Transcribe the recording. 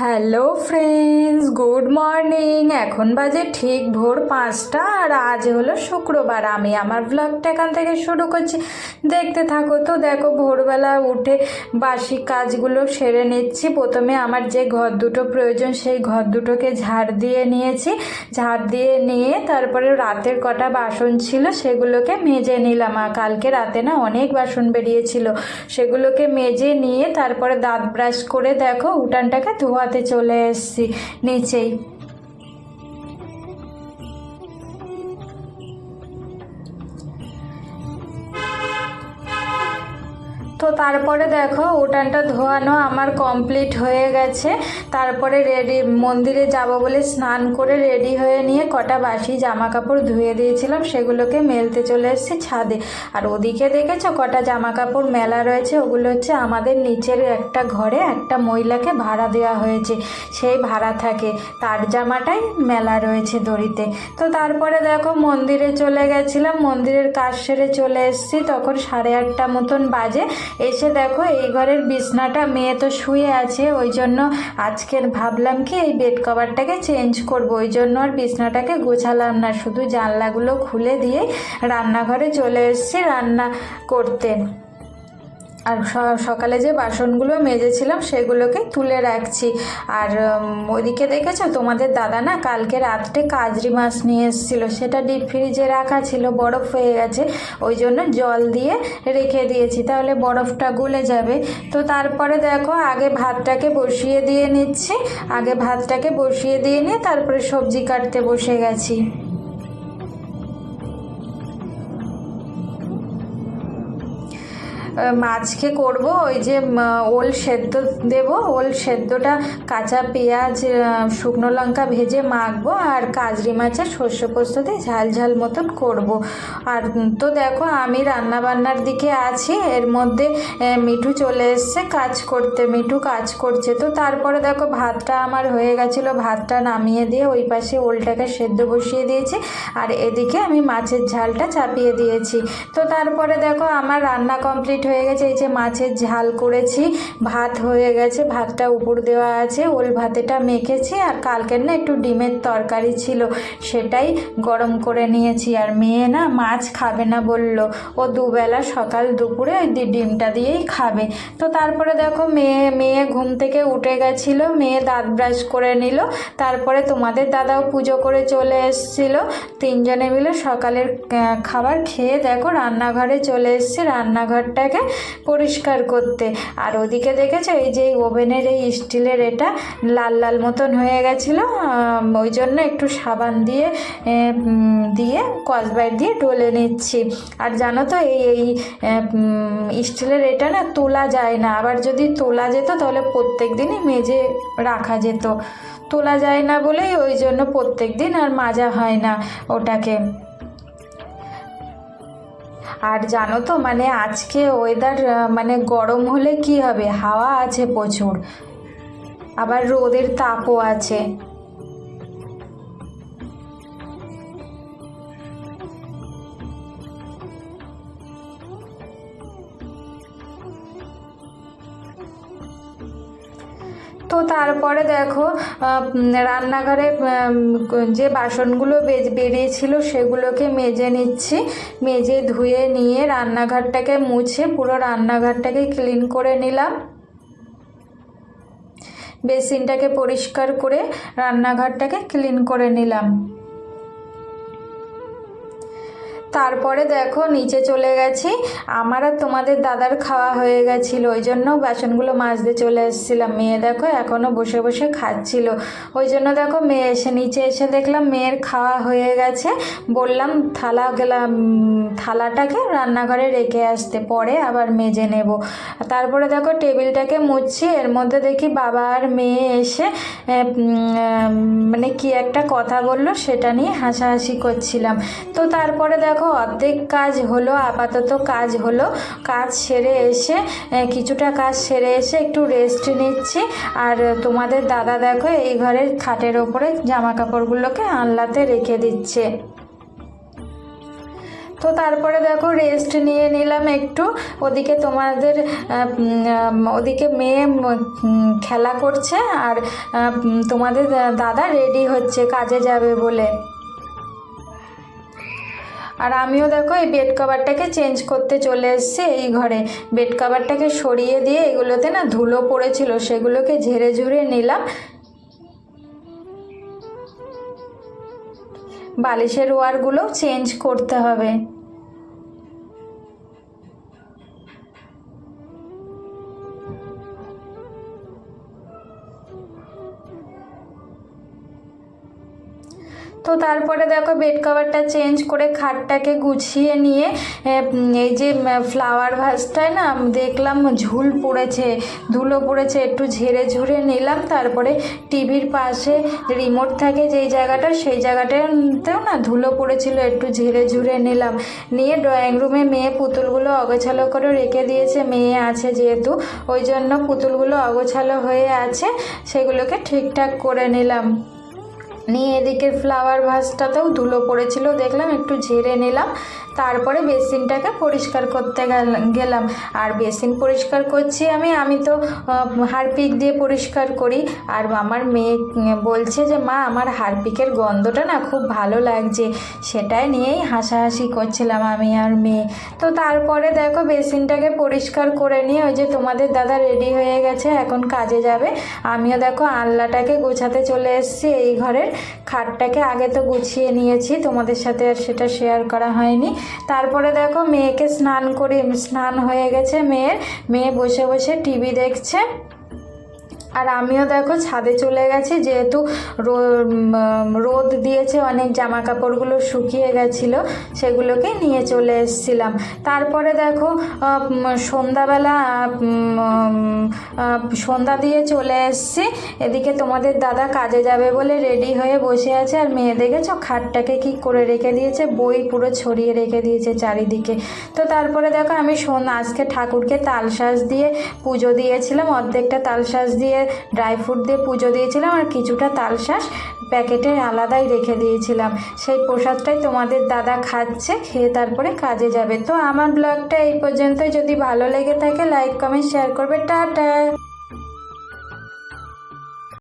Hello friends, good morning. এখন বাজে ঠিক ভোর পাঁচটা, আর আজ হলো শুক্রবার। আমি আমার ব্লগটা এখান থেকে শুরু করছি। দেখতে থাকো তো, দেখো ভোরবেলা উঠে বাসি কাজগুলো সেরে নিচ্ছি। প্রথমে আমার যে ঘর দুটো প্রয়োজন, সেই ঘর দুটোকে ঝাড় দিয়ে নিয়েছি। ঝাড় দিয়ে নিয়ে তারপরে রাতের কটা বাসন ছিল, সেগুলোকে মেজে নিলাম। আর কালকে রাতে না অনেক বাসন বেরিয়েছিল, সেগুলোকে মেজে নিয়ে তারপরে দাঁত ব্রাশ করে দেখো উঠানটাকে ধোয়াতে চলে এসেছি নিচেই। তারপরে দেখো উঠানটা ধোয়ানো আমার কমপ্লিট হয়ে গেছে। তারপরে রেডি, মন্দিরে যাব বলে স্নান করে রেডি হয়ে নিয়ে কটা বাসি জামা কাপড় ধুয়ে দিয়েছিলাম, সেগুলোকে মেলতে চলে এসেছি ছাদে। আর ওদিকে দেখেছ কটা জামা কাপড় মেলা রয়েছে, ওগুলো হচ্ছে আমাদের নিচের একটা ঘরে একটা মহিলাকে ভাড়া দেওয়া হয়েছে, সেই ভাড়া থাকে। তার জামাটাই মেলা রয়েছে দড়িতে। তো তারপরে দেখো মন্দিরে চলে গেছিলাম, মন্দিরের কাজ সেরে চলে এসেছি, তখন সাড়ে আটটা মতন বাজে। এসে দেখো, এই ঘরের বিছনাটা মেয়ে তো শুয়ে আছে, ওই জন্য আজকের ভাবলাম কি এই বেড কভারটাকে চেঞ্জ করব। ওই জন্য আর বিছনাটাকে গোছালাম না, শুধু জানলাগুলো খুলে দিয়ে রান্নাঘরে চলে এসেছি রান্না করতে। আর সকালে যে বাসনগুলো মেজেছিলাম সেগুলোকে তুলে রাখছি। আর ওইদিকে দেখেছ? তোমাদের দাদা না কালকে রাত্রে কাজরি মাছ নিয়ে এসেছিল। সেটা ডিপ ফ্রিজে রাখা ছিল, বরফ হয়ে গেছে। ওই জন্য জল দিয়ে রেখে দিয়েছি। তাহলে বরফটা গলে যাবে। তো তারপরে দেখো, আগে ভাতটাকে বসিয়ে দিয়ে নিচ্ছি। আগে ভাতটাকে বসিয়ে দিয়ে নিয়ে তারপরে সবজি কাটতে বসে গেছি। মাছকে করব, ওই যে ওল সেদ্ধ দেব, ওল সেদ্ধটা কাঁচা পেঁয়াজ শুকনো লঙ্কা ভেজে মাখবো, আর কাজরি মাছের শস্য পোস্ত দিয়ে ঝাল ঝাল মতন করব। আর তো দেখো, আমি রান্না বান্নার দিকে আছি, এর মধ্যে মিঠু চলে এসছে কাজ করতে, মিঠু কাজ করছে। তো তারপরে দেখো, ভাতটা আমার হয়ে গেছিল, ভাতটা নামিয়ে দিয়ে ওই পাশে ওলটাকে সেদ্ধ বসিয়ে দিয়েছি, আর এদিকে আমি মাছের ঝালটা চাপিয়ে দিয়েছি। তো তারপরে দেখো, আমার রান্না কমপ্লিট হয়ে গেছে, এই যে মাছের ঝাল করেছি, ভাত হয়ে গেছে, ভাতটা উপর দেওয়া আছে, ওল ভাতেটা মেখেছি, আর কালকের না একটু ডিমের তরকারি ছিল, সেটাই গরম করে নিয়েছি, আর মেয়ে না মাছ খাবে না বলল, ও দুবেলা সকাল দুপুরে ওই ডিমটা দিয়েই খাবে। তো তারপরে দেখো মেয়ে মেয়ে ঘুম থেকে উঠে গেছিল, মেয়ে দাঁত ব্রাশ করে নিল, তারপরে তোমাদের দাদাও পুজো করে চলে এসেছিল, তিনজনে মিলে সকালের খাবার খেয়ে দেখো রান্নাঘরে চলে এসেছি, রান্নাঘরটাকে পরিষ্কার করতে। আর ওদিকে দেখেছ, এই যে ওভেনের এই স্টিলের এটা লাল লাল মতন হয়ে গেছিল ওই জন্য একটু সাবান দিয়ে দিয়ে কসবাইট দিয়ে ডলে নিচ্ছি। আর জানো তো, এই এই স্টিলের এটা না তোলা যায় না। আবার যদি তোলা যেত, তাহলে প্রত্যেক দিনই মেজে রাখা যেত। তোলা যায় না বলেই ওই জন্য প্রত্যেক দিন আর মাজা হয় না ওটাকে। আর জানো তো মানে আজকে ওয়েদার মানে গরম হলে কি হবে? হাওয়া আছে প্রচুর। আবার রোদের তাপও আছে। তো তারপরে দেখো রান্নাঘরে যে বাসনগুলো বেরিয়েছিল সেগুলোকে মেজে নিচ্ছি। মেজে ধুয়ে নিয়ে রান্নাঘরটাকে মুছে পুরো রান্নাঘরটাকে ক্লিন করে নিলাম। বেসিনটাকে পরিষ্কার করে রান্নাঘরটাকে ক্লিন করে নিলাম। তারপরে দেখো নিচে চলে গেছি। আমার আর তোমাদের দাদার খাওয়া হয়ে গেছিল, ওই জন্য বাসনগুলো মাজতে চলে এসেছিলাম। মেয়ে দেখো এখনও বসে বসে খাচ্ছিল। ওই জন্য দেখো মেয়ে এসে নিচে এসে দেখলাম মেয়ের খাওয়া হয়ে গেছে। বললাম, থালা গেলাম, থালাটাকে রান্নাঘরে রেখে আসতে, পরে আবার মেজে নেব। তারপরে দেখো টেবিলটাকে মুছছি। এর মধ্যে দেখি বাবা আর মেয়ে এসে মানে কি একটা কথা বলল, সেটা নিয়ে হাসাহাসি করছিলাম। তো তারপরে দেখো অর্ধেক কাজ হলো, আপাতত কাজ হলো। কাজ সেরে এসে কিছুটা কাজ সেরে এসে একটু রেস্ট নিচ্ছি। আর তোমাদের দাদা দেখো, এই ঘরের খাটের ওপরে জামা কাপড়গুলোকে আনলাতে রেখে দিচ্ছে। তো তারপরে দেখো রেস্ট নিয়ে নিলাম একটু। ওদিকে তোমাদের ওদিকে মেয়ে খেলা করছে। আর তোমাদের দাদা রেডি হচ্ছে, কাজে যাবে বলে। আর আমিও দেখো এই বেড কভারটাকে চেঞ্জ করতে চলে এসেছি এই ঘরে। বেড কভারটাকে সরিয়ে দিয়ে এগুলোতে না ধুলো পড়েছিল, সেগুলোকে ঝেড়ে ঝুড়ে নিলাম। বালিশের ওয়ারগুলো চেঞ্জ করতে হবে। তো তারপরে দেখো বেড কভারটা চেঞ্জ করে খাটটাকে গুছিয়ে নিয়ে এই যে ফ্লাওয়ার ভাসটায় না দেখলাম ঝুল পড়েছে, ধুলো পড়েছে, একটু ঝেড়ে ঝুড়ে নিলাম, তারপরে টিভির পাশে রিমোট থাকে যেই জায়গাটা, সেই জায়গাটাতেও না ধুলো পড়েছিল, একটু ঝেড়ে ঝুড়ে নিলাম। নিয়ে ড্রয়িং রুমে মেয়ে পুতুলগুলো অগোছালো করে রেখে দিয়েছে, মেয়ে আছে যেহেতু, ওই জন্য পুতুলগুলো অগোছালো হয়ে আছে, সেগুলোকে ঠিকঠাক করে নিলাম। নিয়ে এদিকে ফ্লাওয়ার ভাসটাতেও ধুলো পড়েছিল, দেখলাম একটু ঝেড়ে নিলাম, তারপরে বেসিনটাকে পরিষ্কার করতে গেল- গেলাম। আর বেসিন পরিষ্কার করছি আমি আমি তো হারপিক দিয়ে পরিষ্কার করি। আর আমার মেয়ে বলছে যে, মা, আমার হারপিকের গন্ধটা না খুব ভালো লাগছে। সেটাই নিয়েই হাসাহাসি করছিলাম আমি আর মেয়ে। তো তারপরে দেখো, বেসিনটাকে পরিষ্কার করে নিয়ে ওই যে তোমাদের দাদা রেডি হয়ে গেছে, এখন কাজে যাবে। আমিও দেখো, আলনাটাকে গোছাতে চলে এসেছি এই ঘরের। খাটটাকে আগে তো গুছিয়ে নিয়েছি, তোমাদের সাথে আর সেটা শেয়ার করা হয়নি। তারপরে দেখো মেয়েকে স্নান করে, স্নান হয়ে গেছে মেয়ের। মেয়ে বসে বসে টিভি দেখছে। আর আমিও দেখো ছাদে চলে গেছি, যেহেতু রোদ দিয়েছে, অনেক জামা কাপড়গুলো শুকিয়ে গেছিল, সেগুলোকে নিয়ে চলে এসেছিলাম। তারপরে দেখো সন্ধ্যাবেলা সন্ধ্যা দিয়ে চলে এসেছি। এদিকে তোমাদের দাদা কাজে যাবে বলে রেডি হয়ে বসে আছে, আর মেয়ে দেখেছ খাটটাকে কি করে রেখে দিয়েছে? বই পুরো ছড়িয়ে রেখে দিয়েছে চারিদিকে। তো তারপরে দেখো, আমি আজকে ঠাকুরকে তালসাজ দিয়ে পুজো দিয়েছিলাম, অর্ধেকটা তালসাজ দিয়ে ড্রাই ফ্রুট দিয়ে পুজো দিয়েছিলাম আর কিছুটা তালশাঁস প্যাকেটে আলাদাই রেখে দিয়েছিলাম। সেই প্রসাদটাই তোমাদের দাদা খাচ্ছে, খেয়ে তারপরে কাজে যাবে। তো আমার ব্লগটা এই পর্যন্তই। যদি ভালো লেগে থাকে লাইক কমেন্ট শেয়ার করবে। টাটা!